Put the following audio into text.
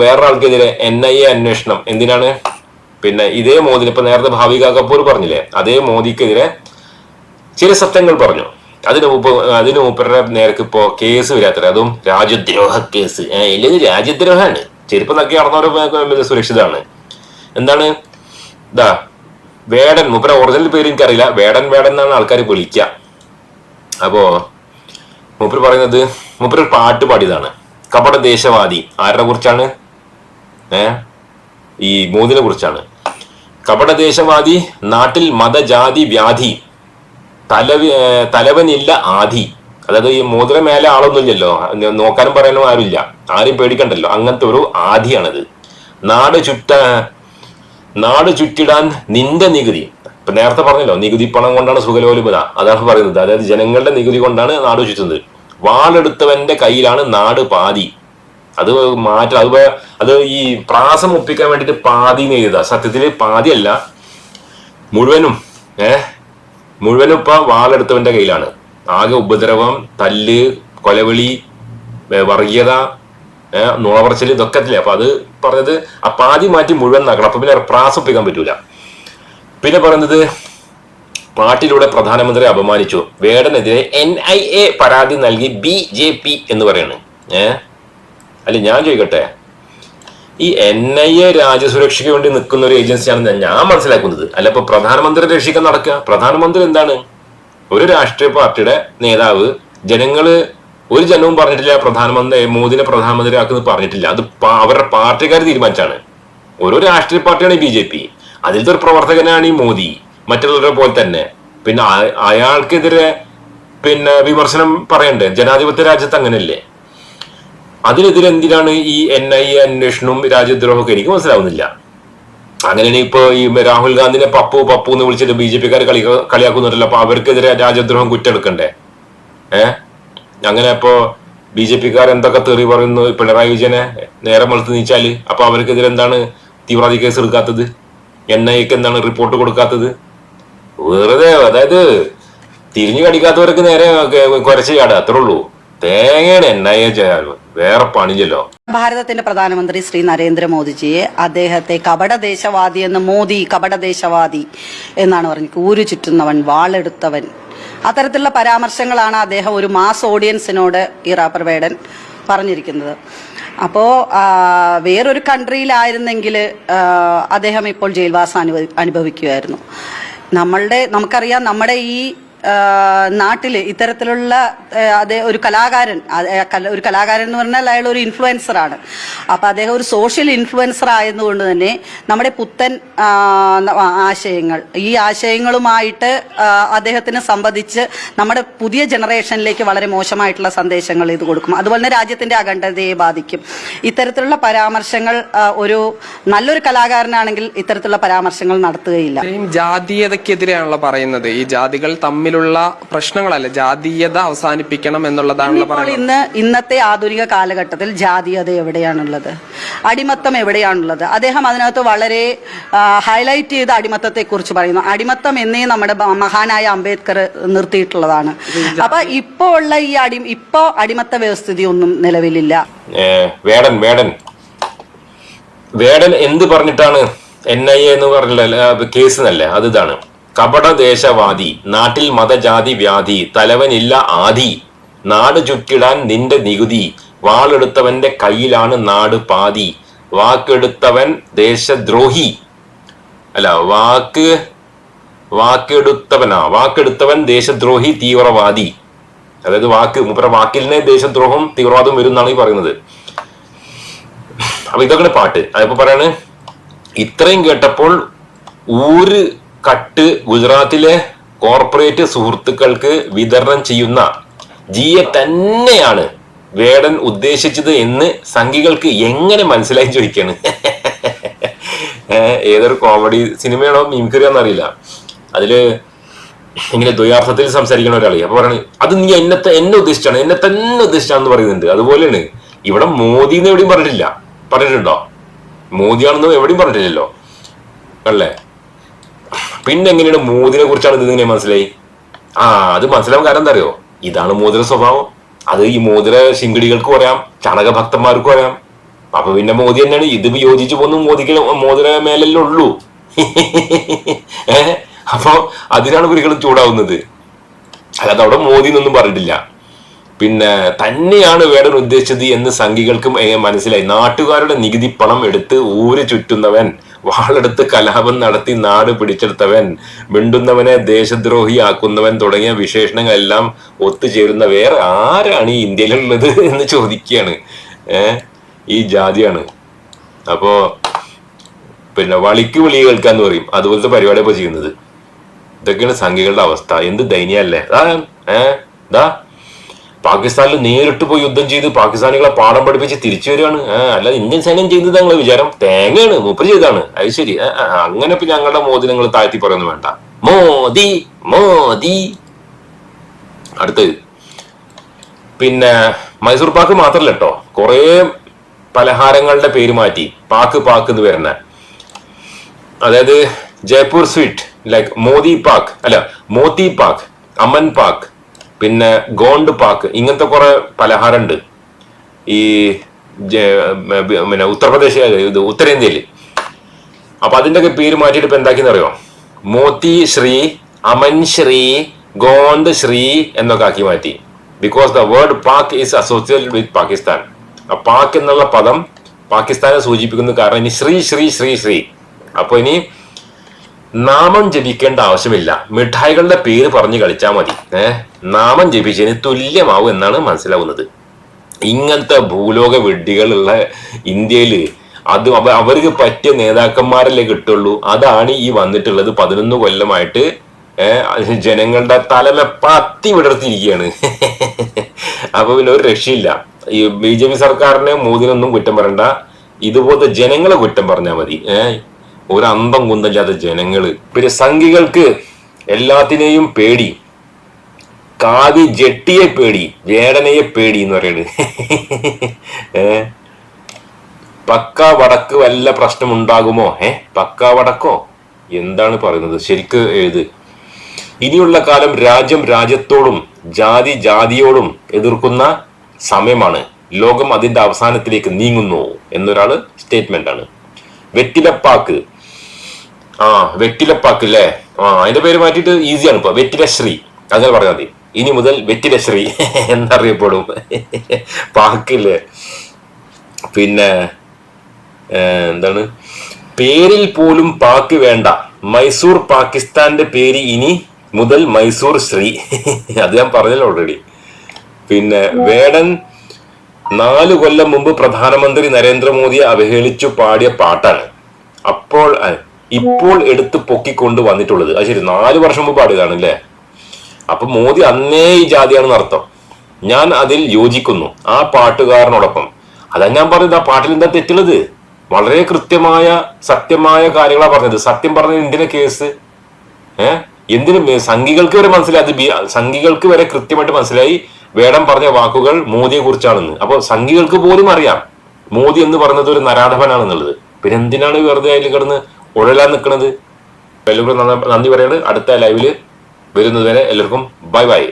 വേറൊരാൾക്കെതിരെ N I A അന്വേഷണം. എന്തിനാണ്? പിന്നെ ഇതേ മോദിന് ഇപ്പൊ നേരത്തെ ഭാവിക കപൂർ പറഞ്ഞില്ലേ? അതേ മോദിക്കെതിരെ ചില സത്യങ്ങൾ പറഞ്ഞു. അതിന് മുമ്പ് അതിന് മൂപ്പരുടെ നേർക്ക് ഇപ്പോ കേസ് വരാത്തത്. അതും രാജ്യദ്രോഹ കേസ്. ഇല്ലെങ്കിൽ രാജ്യദ്രോഹമാണ്. ചെരുപ്പം നക്കി നടന്നവരും സുരക്ഷിതമാണ് എന്താണ്? ഇതാ വേടൻ മൂപ്പര ഒറിജിനൽ പേര് എനിക്കറിയില്ല. വേടൻ വേടൻ എന്നാണ് ആൾക്കാർ വിളിക്കുക അപ്പോ മൂപ്പർ പറയുന്നത് മൂപ്പർ ഒരു പാട്ട് പാടിയതാണ്. കപട ദേശവാദി. ആരുടെ കുറിച്ചാണ്? ഏ? ഈ മോദിനെ കുറിച്ചാണ്. കപട ദേശവാദി നാട്ടിൽ മതജാതി വ്യാധി തല തലവനില്ല ആധി അതായത് ഈ മോതിര മേലെ ആളൊന്നുമില്ലല്ലോ. നോക്കാനും പറയാനും ആരുമില്ല. ആരും പേടിക്കണ്ടല്ലോ. അങ്ങനത്തെ ഒരു ആധിയാണിത് നാട് ചുറ്റ നാട് ചുറ്റിടാൻ നിന്റെ നികുതി. ഇപ്പൊ നേരത്തെ പറഞ്ഞല്ലോ നികുതി പണം കൊണ്ടാണ് സുഖലോലുപത. അതാണ് പറയുന്നത്. അതായത് ജനങ്ങളുടെ നികുതി കൊണ്ടാണ് നാട് ചുറ്റുന്നത്. വാളെടുത്തവന്റെ കയ്യിലാണ് നാട് പാതി. അത് മാറ്റ അത് അത് ഈ പ്രാസം ഒപ്പിക്കാൻ വേണ്ടിട്ട് പാതി എഴുതുക സത്യത്തിൽ പാതിയല്ല മുഴുവനും ഏ? മുഴുവനും ഇപ്പൊ വാളെടുത്തവന്റെ കയ്യിലാണ്. ആകെ ഉപദ്രവം തല്ല് കൊലവിളി വർഗീയത ഏഹ് നുണപറച്ചിൽ ഇതൊക്കെ അല്ലേ അപ്പൊ അത് പറഞ്ഞത് ആ പാതി മാറ്റി മുഴുവൻ നക്കണം അപ്പൊ പിന്നെ പ്രാസം ഒപ്പിക്കാൻ പറ്റൂല. പിന്നെ പറയുന്നത് പാട്ടിലൂടെ പ്രധാനമന്ത്രി അപമാനിച്ചു. വേടനെതിരെ എൻ ഐ എ പരാതി നൽകി ബി ജെ പി എന്ന് പറയാണ് ഏ? അല്ല ഞാൻ ചോദിക്കട്ടെ. ഈ എൻ ഐ എ രാജ്യസുരക്ഷയ്ക്ക് വേണ്ടി നിൽക്കുന്ന ഒരു ഏജൻസിയാണെന്ന് ഞാൻ മനസ്സിലാക്കുന്നത്. അല്ല ഇപ്പൊ പ്രധാനമന്ത്രി രക്ഷിക്കാൻ നടക്കുക. പ്രധാനമന്ത്രി എന്താണ്? ഒരു രാഷ്ട്രീയ പാർട്ടിയുടെ നേതാവ് ജനങ്ങൾ ഒരു ജനവും പറഞ്ഞിട്ടില്ല പ്രധാനമന്ത്രി മോദിനെ പ്രധാനമന്ത്രി ആക്കുന്ന പറഞ്ഞിട്ടില്ല. അത് അവരുടെ പാർട്ടിക്കാർ തീരുമാനിച്ചാണ്. ഓരോ രാഷ്ട്രീയ പാർട്ടിയാണ് ബി ജെ പി അതിലത്തെ ഒരു പ്രവർത്തകനാണ് ഈ മോദി. മറ്റുള്ളവരെ പോലെ തന്നെ. പിന്നെ അയാൾക്കെതിരെ പിന്നെ വിമർശനം പറയണ്ടേ? ജനാധിപത്യ രാജ്യത്ത് അങ്ങനെയല്ലേ? അതിനെതിരെ എന്തിനാണ് ഈ എൻ ഐ എ അന്വേഷണവും രാജ്യദ്രോഹമൊക്കെ എനിക്ക് മനസ്സിലാവുന്നില്ല. അങ്ങനെയാണ് ഇപ്പൊ ഈ രാഹുൽ ഗാന്ധിനെ പപ്പു പപ്പു എന്ന് വിളിച്ചിട്ട് ബി ജെ പിക്കാർ കളി കളിയാക്കുന്നുണ്ടല്ലോ അപ്പൊ അവർക്കെതിരെ രാജ്യദ്രോഹം കുറ്റെടുക്കണ്ടേ ഏ? അങ്ങനെ ഇപ്പോ ബി ജെ പിക്കാർ എന്തൊക്കെ തെറി പറയുന്നു? പിണറായി വിജയനെ നേരെ മലത്ത് നീച്ചാൽ അപ്പൊ അവർക്കെതിരെ എന്താണ് തീവ്രവാദി കേസ് എടുക്കാത്തത്? എൻ ഐ എക്ക് എന്താണ് റിപ്പോർട്ട് കൊടുക്കാത്തത്? വെറുതെ അതായത് തിരിഞ്ഞു കടിക്കാത്തവർക്ക് നേരെ കുരച്ച് ചാടുക അത്രേ ഉള്ളൂ. തേങ്ങയാണ് എന്നായ ഐ ചെയ്യാൻ വേറെ പണിഞ്ഞല്ലോ ഭാരതത്തിന്റെ പ്രധാനമന്ത്രി ശ്രീ നരേന്ദ്രമോദിജിയെ അദ്ദേഹത്തെ കപടദേശവാദി എന്ന് മോദി കപടദേശവാദി എന്നാണ് പറഞ്ഞു ഊരു ചുറ്റുന്നവൻ വാളെടുത്തവൻ. അത്തരത്തിലുള്ള പരാമർശങ്ങളാണ് അദ്ദേഹം ഒരു മാസ് ഓഡിയൻസിനോട് ഈ റാപ്പർ വേടൻ പറഞ്ഞിരിക്കുന്നത്. അപ്പോൾ വേറൊരു കൺട്രിയിലായിരുന്നെങ്കിൽ അദ്ദേഹം ഇപ്പോൾ ജയിൽവാസം അനുഭവി അനുഭവിക്കുമായിരുന്നു നമ്മളുടെ നമുക്കറിയാം നമ്മുടെ ഈ നാട്ടിൽ ഇത്തരത്തിലുള്ള അതേ ഒരു കലാകാരൻ ഒരു കലാകാരൻ എന്ന് പറഞ്ഞാൽ അയാൾ ഒരു ഇൻഫ്ലുവൻസർ ആണ്. അപ്പൊ അദ്ദേഹം ഒരു സോഷ്യൽ ഇൻഫ്ലുവൻസർ ആയതുകൊണ്ട് തന്നെ നമ്മുടെ പുത്തൻ ആശയങ്ങൾ ഈ ആശയങ്ങളുമായിട്ട് അദ്ദേഹത്തിനെ സംബന്ധിച്ച് നമ്മുടെ പുതിയ ജനറേഷനിലേക്ക് വളരെ മോശമായിട്ടുള്ള സന്ദേശങ്ങൾ ഇത് കൊടുക്കും. അതുപോലെ തന്നെ രാജ്യത്തിന്റെ അഖണ്ഡതയെ ബാധിക്കും. ഇത്തരത്തിലുള്ള പരാമർശങ്ങൾ ഒരു നല്ലൊരു കലാകാരനാണെങ്കിൽ ഇത്തരത്തിലുള്ള പരാമർശങ്ങൾ നടത്തുകയില്ല. ഇത്രയും ജാതീയതക്കെതിരെയാണല്ലോ പറയുന്നത്. ഈ ജാതികൾ തമ്മിലുള്ള പ്രശ്നങ്ങളല്ല? ജാതീയത അവസാനിപ്പിക്കണം എന്നുള്ളതാണ് പറയുന്നത്. ഇന്ന് ഇന്നത്തെ ആധുനിക കാലഘട്ടത്തിൽ ജാതീയത എവിടെയാണുള്ളത്? അടിമത്തം എവിടെയാണുള്ളത്? അദ്ദേഹം അതിനകത്ത് വളരെ ഹൈലൈറ്റ് ചെയ്ത അടിമത്തത്തെ കുറിച്ച് പറയുന്നു. അടിമത്തം എന്നേ നമ്മുടെ മഹാനായ അംബേദ്കർ നിർത്തിയിട്ടുള്ളതാണ്. അപ്പൊ ഇപ്പോ ഉള്ള ഈ അടി ഇപ്പോ അടിമത്ത വ്യവസ്ഥിതി ഒന്നും നിലവിലില്ല വേടൻ വേടൻ വേടൻ എന്ത് പറഞ്ഞിട്ടാണ് എൻ ഐ എ എന്ന് പറഞ്ഞ കേസ് എന്നല്ലേ അത് ഇതാണ്. കപട ദേശവാദി നാട്ടിൽ മതജാതി വ്യാധി തലവനില്ല ആദി നാട് ചുറ്റിടാൻ നിന്റെ നികുതി വാളെടുത്തവന്റെ കയ്യിലാണ് നാട് പാതി വാക്കെടുത്തവൻ ദേശദ്രോഹി. അല്ല വാക്ക് വാക്കെടുത്തവനാ വാക്കെടുത്തവൻ ദേശദ്രോഹി തീവ്രവാദി. അതായത് വാക്ക് മുപ്പര വാക്കിലിനെ ദേശദ്രോഹം തീവ്രവാദം വരും എന്നാണ് ഈ പറയുന്നത്. അപ്പൊ ഇതൊക്കെ പാട്ട്. അതിപ്പോ പറയാണ് ഇത്രയും കേട്ടപ്പോൾ ഊര് കട്ട് ഗുജറാത്തിലെ കോർപ്പറേറ്റ് സുഹൃത്തുക്കൾക്ക് വിതരണം ചെയ്യുന്ന ജിയെ തന്നെയാണ് വേടൻ ഉദ്ദേശിച്ചത് എന്ന് സംഘികൾക്ക് എങ്ങനെ മനസ്സിലായി ചോദിക്കാണ്. ഏതൊരു കോമഡി സിനിമയാണോ മിമിക്രിയാണെന്ന് അറിയില്ല. അതിൽ ഇങ്ങനെ ദ്വയാർത്ഥത്തിൽ സംസാരിക്കുന്ന ഒരാളെ. അപ്പൊ പറയണ അത് നീ എന്നെ എന്നെ ഉദ്ദേശിച്ചാണ് എന്നെ തന്നെ ഉദ്ദേശിച്ചാന്ന് പറയുന്നുണ്ട്. അതുപോലെയാണ് ഇവിടെ മോദി എന്ന് എവിടെയും പറഞ്ഞിട്ടില്ല. പറഞ്ഞിട്ടുണ്ടോ? മോദിയാണെന്ന് എവിടെയും പറഞ്ഞിട്ടില്ലല്ലോ. അല്ലേ? പിന്നെ എങ്ങനെയാണ് മോദിനെ കുറിച്ചാണ് ഇത് ഇങ്ങനെ മനസ്സിലായി? ആ അത് മനസ്സിലാവാൻ കാരണം എന്താ അറിയോ? ഇതാണ് മോദിയുടെ സ്വഭാവം. അത് ഈ മോതിര ശിങ്കിടികൾക്കും അറിയാം ചണക ഭക്തന്മാർക്ക് അറിയാം അപ്പൊ പിന്നെ മോദി തന്നെയാണ് ഇത് യോജിച്ചു പോകുന്ന മോദിക്ക് മോദിയുടെ മേലല്ലേ ഉള്ളൂ. ഏഹ് അപ്പൊ അതിനാണ് ഒരിക്കലും ചൂടാവുന്നത്. അല്ലാതെ അവിടെ മോദി എന്നൊന്നും പറഞ്ഞിട്ടില്ല. പിന്നെ തന്നെയാണ് വേടൻ ഉദ്ദേശിച്ചത് എന്ന് സംഘികൾക്കും മനസ്സിലായി. നാട്ടുകാരുടെ നികുതി പണം എടുത്ത് ഊര് ചുറ്റുന്നവൻ വാളെടുത്ത് കലാപം നടത്തി നാട് പിടിച്ചെടുത്തവൻ മിണ്ടുന്നവനെ ദേശദ്രോഹി ആക്കുന്നവൻ തുടങ്ങിയ വിശേഷണങ്ങളെല്ലാം ഒത്തുചേരുന്ന വേറെ ആരാണ് ഈ ഇന്ത്യയിലുള്ളത് എന്ന് ചോദിക്കുകയാണ്. ഈ ജാതിയാണ്. അപ്പോ പിന്നെ വളിക്ക് വിളി കേൾക്കാന്ന് പറയും. അതുപോലത്തെ പരിപാടിയാണ് ഇപ്പൊ ചെയ്യുന്നത്. ഇതൊക്കെയാണ് സംഘികളുടെ അവസ്ഥ. എന്ത് ദയനീയല്ലേ ഏഹ് ദാ. പാകിസ്ഥാനിൽ നേരിട്ട് പോയി യുദ്ധം ചെയ്ത് പാകിസ്ഥാനികളെ പാഠം പഠിപ്പിച്ച് തിരിച്ചു വരികയാണ്. അല്ല അല്ലാതെ ഇന്ത്യൻ സൈന്യം ചെയ്തത് ഞങ്ങളെ വിചാരം തേങ്ങയാണ് മൂപ്പര് ചെയ്താണ് അത് ശരി. അങ്ങനെ ഇപ്പൊ ഞങ്ങളുടെ മോദി നിങ്ങൾ താഴ്ത്തി പറയുന്നു വേണ്ട. മോദി മോദി. അടുത്തത്. പിന്നെ മൈസൂർ പാക്ക് മാത്രല്ല കേട്ടോ. കുറെ പലഹാരങ്ങളുടെ പേര് മാറ്റി. പാക്ക് പാക്ക് എന്ന് വരുന്ന. അതായത് ജയ്പൂർ സ്വീറ്റ് ലൈക്ക് മോദി പാക്ക്. അല്ല മോത്തി പാക്ക് അമൻ പാക്ക്. പിന്നെ ഗോണ്ട് പാക്ക് ഇങ്ങനത്തെ കുറെ പലഹാരമുണ്ട് ഈ പിന്നെ ഉത്തർപ്രദേശ് ഇത് ഉത്തരേന്ത്യയിൽ അപ്പൊ ഒക്കെ പേര് മാറ്റിയിട്ട് ഇപ്പൊ എന്താക്കിന്ന് അറിയോ മോത്തി ശ്രീ അമൻ ശ്രീ ഗോണ്ട് ശ്രീ എന്നൊക്കെ ആക്കി മാറ്റി. Because the word pak is associated with Pakistan ആ പാക് എന്നുള്ള പദം പാകിസ്ഥാനെ സൂചിപ്പിക്കുന്നു കാരണം ഇനി ശ്രീ ശ്രീ ശ്രീ ശ്രീ. അപ്പൊ ഇനി നാമം ജപിക്കേണ്ട ആവശ്യമില്ല. മിഠായികളുടെ പേര് പറഞ്ഞു കളിച്ചാൽ മതി. ഏഹ് നാമം ജപിച്ചതിന് തുല്യമാവും എന്നാണ് മനസ്സിലാവുന്നത്. ഇങ്ങനത്തെ ഭൂലോക വിഡ്ഢികളുള്ള ഇന്ത്യയിൽ അത് അവർക്ക് പറ്റിയ നേതാക്കന്മാരല്ലേ കിട്ടുള്ളൂ. അതാണ് ഈ വന്നിട്ടുള്ളത്. പതിനൊന്ന് കൊല്ലമായിട്ട് ജനങ്ങളുടെ തലമെ പത്തി വിടർത്തിയിരിക്കുകയാണ്. അപ്പൊ പിന്നെ ഒരു രക്ഷയില്ല. ഈ ബി ജെ പി സർക്കാരിനെ മോദിനൊന്നും കുറ്റം പറയണ്ട. ഇതുപോലത്തെ ജനങ്ങളെ കുറ്റം പറഞ്ഞാൽ മതി. ഏഹ് ഒരു കുന്തല്ലാത്ത ജനങ്ങൾ. പിന്നെ സംഘികൾക്ക് എല്ലാത്തിനെയും പേടി. കാവി ജെട്ടിയെ പേടി വേടനയെ പേടി എന്ന് പറയുന്നത് ഏ? പക്ക വടക്ക് വല്ല പ്രശ്നം ഉണ്ടാകുമോ ഏ? പക്ക വടക്കോ? എന്താണ് പറയുന്നത്? ശരിക്ക് എഴുത്. ഇനിയുള്ള കാലം രാജ്യം രാജ്യത്തോടും ജാതി ജാതിയോടും എതിർക്കുന്ന സമയമാണ്. ലോകം അതിന്റെ അവസാനത്തിലേക്ക് നീങ്ങുന്നു എന്നൊരാൾ സ്റ്റേറ്റ്മെന്റ് ആണ് വെറ്റിലപ്പാക്ക്. ആ വെറ്റിലപ്പാക്ക് അല്ലേ ആ അതിന്റെ പേര് മാറ്റിയിട്ട് ഈസിയാണ് ഇപ്പൊ. വെറ്റിലശ്രീ അങ്ങനെ പറഞ്ഞാൽ മതി. ഇനി മുതൽ വെറ്റിലശ്രീ എന്നറിയപ്പെടും. പാക്കിൽ. പിന്നെ എന്താണ്? പേരിൽ പോലും പാക്ക് വേണ്ട. മൈസൂർ പാകിസ്ഥാന്റെ പേര് ഇനി മുതൽ മൈസൂർ ശ്രീ. അത് ഞാൻ പറഞ്ഞല്ലോ ഓൾറെഡി പിന്നെ വേടൻ നാല് കൊല്ലം മുമ്പ് പ്രധാനമന്ത്രി നരേന്ദ്രമോദിയെ അവഹേളിച്ചു പാടിയ പാട്ടാണ്. അപ്പോൾ ഇപ്പോൾ എടുത്ത് പൊക്കിക്കൊണ്ട് വന്നിട്ടുള്ളത്. അത് ശരി നാല് വർഷം മുമ്പ് പാടിയതാണ് അല്ലേ അപ്പൊ മോദി അന്നേ ഈ ജാതിയാണെന്ന് അർത്ഥം. ഞാൻ അതിൽ യോജിക്കുന്നു. ആ പാട്ടുകാരനോടൊപ്പം. അതാ ഞാൻ പറഞ്ഞത് ആ പാട്ടിൽ എന്താ തെറ്റുള്ളത്? വളരെ കൃത്യമായ സത്യമായ കാര്യങ്ങളാണ് പറഞ്ഞത്. സത്യം പറഞ്ഞത് എന്തിനാ കേസ്? ഏഹ് എന്തിനും സംഘികൾക്ക് വരെ മനസ്സിലായി. അത് സംഘികൾക്ക് വരെ കൃത്യമായിട്ട് മനസ്സിലായി. വേടം പറഞ്ഞ വാക്കുകൾ മോദിയെ കുറിച്ചാണെന്ന് അപ്പൊ സംഘികൾക്ക് പോലും അറിയാം. മോദി എന്ന് പറയുന്നത് ഒരു നരാധവനാണെന്നുള്ളത് പിന്നെ എന്തിനാണ് വെറുതെ അതിൽ കിടന്ന് ഉഴലാൻ നിൽക്കുന്നത് നന്ദി പറയാണ്. അടുത്ത ലൈവിൽ വരുന്നത് വരെ എല്ലാവർക്കും ബൈ ബൈ.